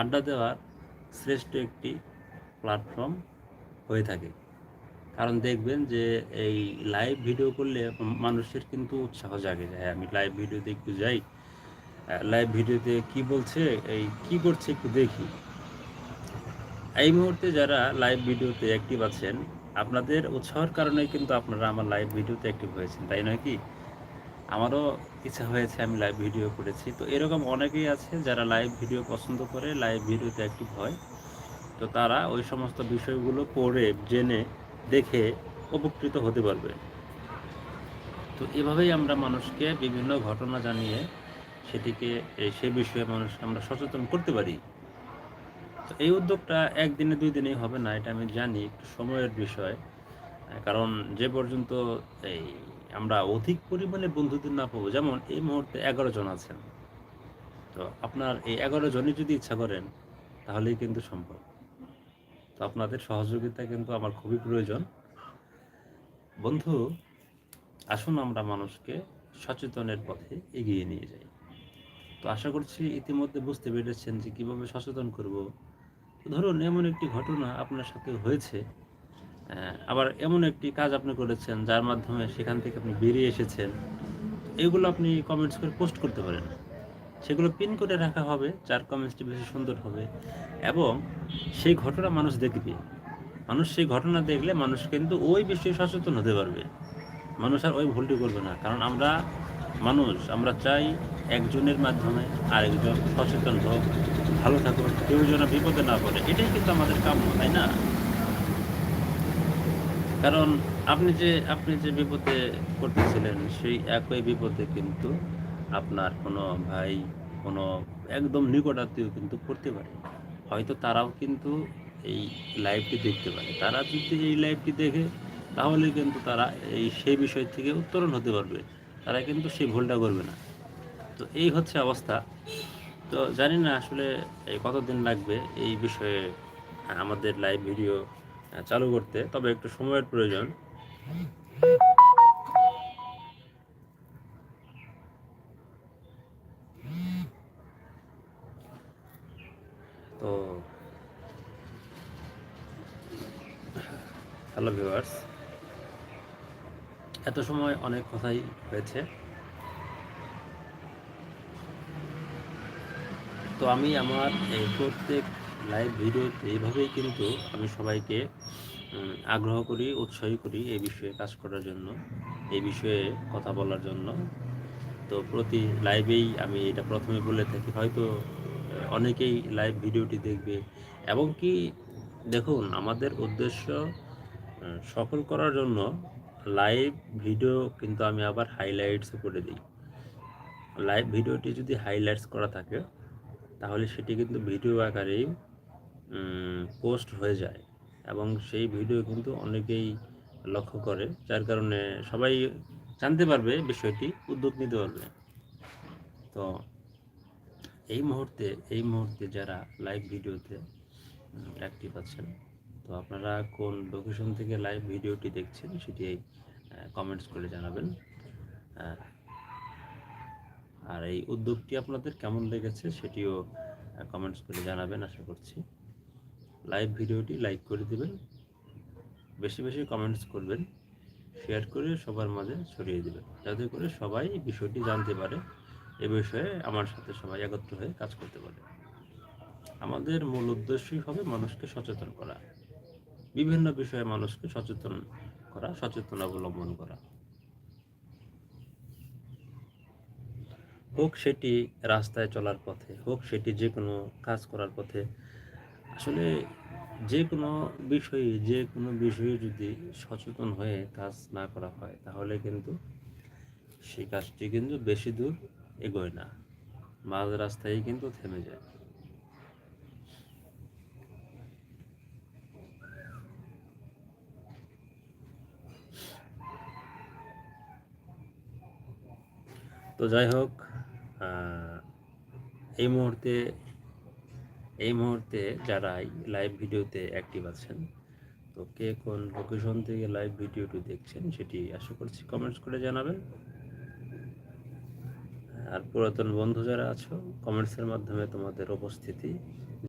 আড্ডা দেওয়ার শ্রেষ্ঠ একটি প্ল্যাটফর্ম হয়ে থাকে। কারণ দেখবেন যে এই লাইভ ভিডিও করলে মানুষের কিন্তু উৎসাহ জাগে যায় আমি লাইভ ভিডিওতে একটু যাই। লাইভ ভিডিওতে কি বলছে? এই কি করছে একটু দেখি। এই মুহূর্তে যারা লাইভ ভিডিওতে অ্যাক্টিভ আছেন, আপনাদের উৎসাহের কারণে কিন্তু আপনারা আমার লাইভ ভিডিওতে অ্যাক্টিভ হয়েছেন, তাই নয় কি? আমারও ইচ্ছা হয়েছে, আমি লাইভ ভিডিও করেছি। তো এরকম অনেকেই আছে যারা লাইভ ভিডিও পছন্দ করে লাইভ ভিডিওতে অ্যাক্টিভ হয়। তো তারা ওই সমস্ত বিষয়গুলো পড়ে, জেনে, দেখে উপকৃত হতে পারবে। তো এভাবেই আমরা মানুষকে বিভিন্ন ঘটনা জানিয়ে সেটিকে সে বিষয়ে মানুষকে আমরা সচেতন করতে পারি। তো এই উদ্যোগটা একদিনে, দুই দিনেই হবে না, এটা আমি জানি, একটু সময়ের বিষয়। কারণ যে পর্যন্ত এই আমরা অধিক পরিমাণে বন্ধুদের না পাবো। যেমন এই মুহূর্তে এগারো জন আছেন। তো আপনার এই এগারো জনই যদি ইচ্ছা করেন, তাহলেই কিন্তু সম্ভব। তো আপনাদের সহযোগিতা কিন্তু আমার খুবই প্রয়োজন। বন্ধু, আসুন আমরা মানুষকে সচেতনের পথে এগিয়ে নিয়ে যাই। তো আশা করছি ইতিমধ্যে বুঝতে পেরেছেন যে কীভাবে সচেতন করব। ধরুন এমন একটি ঘটনা আপনার সাথে হয়েছে। আবার এমন একটি কাজ আপনি করেছেন যার মাধ্যমে সেখান থেকে আপনি বেরিয়ে এসেছেন। এগুলো আপনি কমেন্টস করে পোস্ট করতে পারেন। সেগুলো পিন করে রাখা হবে, যার কমেন্টসটি বেশি সুন্দর হবে। এবং সেই ঘটনা মানুষ দেখবে। মানুষ সেই ঘটনা দেখলে মানুষ কিন্তু ওই বিষয়ে সচেতন হতে পারবে। মানুষ আর ওই ভুলটি করবে না। কারণ আমরা মানুষ, আমরা চাই একজনের মাধ্যমে আরেকজন সচেতন হোক, ভালো থাকুক, কেউ যেন বিপদে না পড়ে। এটাই কিন্তু আমাদের কাম্য, তাই না? কারণ আপনি যে আপনি যে বিপদে করতেছিলেন সেই একই বিপদে কিন্তু আপনার কোনো ভাই, কোনো একদম নিকট আত্মীয় কিন্তু পড়তে পারে। হয়তো তারাও কিন্তু এই লাইভটি দেখতে পারে। তারা যদি এই লাইভটি দেখে, তাহলে কিন্তু তারা এই, সেই বিষয় থেকে উত্তরণ হতে পারবে। তারা কিন্তু সেই ভুলটা করবে না। তো এই হচ্ছে অবস্থা। তো জানি না আসলে এই কতদিন লাগবে এই বিষয়ে আমাদের লাইভ ভিডিও চালু করতে, তবে একটু সময়ের প্রয়োজন। তো হ্যালো ভিউয়ার্স এত সময় অনেক কথাই হয়েছে। তো আমি আমার এই প্রত্যেক লাইভ ভিডিওতে এইভাবেই কিন্তু আমি সবাইকে আগ্রহ করি, উৎসাহী করি এই বিষয়ে কাজ করার জন্য, এই বিষয়ে কথা বলার জন্য। তো প্রতি লাইভেই আমি এটা প্রথমে বলে থাকি, হয়তো অনেকেই লাইভ ভিডিওটি দেখবে। এবং কি, দেখুন, আমাদের উদ্দেশ্য সফল করার জন্য লাইভ ভিডিও কিন্তু আমি আবার হাইলাইটস করে দিই। লাইভ ভিডিওটি যদি হাইলাইটস করা থাকে, তাহলে সেটি কিন্তু ভিডিও আকারেই পোস্ট হয়ে যায় এবং সেই ভিডিও কিন্তু অনেকেই লক্ষ্য করে, যার কারণে সবাই জানতে পারবে বিষয়টি, উদ্যোগ নিতে পারবে। তো এই মুহূর্তে এই মুহূর্তে যারা লাইভ ভিডিওতে অ্যাক্টিভ আছেন, তো আপনারা কোন লোকেশন থেকে লাইভ ভিডিওটি দেখছেন সেটি কমেন্টস করে জানাবেন। আর এই উদ্যোগটি আপনাদের কেমন লেগেছে সেটিও কমেন্টস করে জানাবেন, আশা করছি। লাইভ ভিডিওটি লাইক করে দিবেন। বেশি বেশি কমেন্টস করবেন। শেয়ার করে সবার মাঝে ছড়িয়ে দিবেন। যাতে করে সবাই বিষয়টি জানতে পারে। এ বিষয়ে আমার সাথে সবাই একত্র হয়ে কাজ করতে পারে। আমাদের মূল উদ্দেশ্যই হবে মানুষকে সচেতন করা। বিভিন্ন বিষয়ে মানুষকে সচেতন করা, সচেতন অবলম্বন করা। হোক সেটি রাস্তায় চলার পথে, হোক সেটি যে কোনো কাজ করার পথে আসলে যে কোনো বিষয়ে যে কোনো বিষয়ে যদি সচেতন হয়ে কাজ না করা হয়, তাহলে কিন্তু সেই কাজটি কিন্তু বেশি দূর এগোয় না। মাঝ রাস্তায় কিন্তু থেমে যায়। তো যাই হোক এই মুহূর্তে এই মুহূর্তে যারা লাইভ ভিডিওতে অ্যাক্টিভ আছেন, তো কে কোন লোকেশন থেকে লাইভ ভিডিওটি দেখছেন সেটি আশা করছি কমেন্টস করে জানাবেন। আর পুরাতন বন্ধু যারা আছো কমেন্টসের মাধ্যমে তোমাদের উপস্থিতি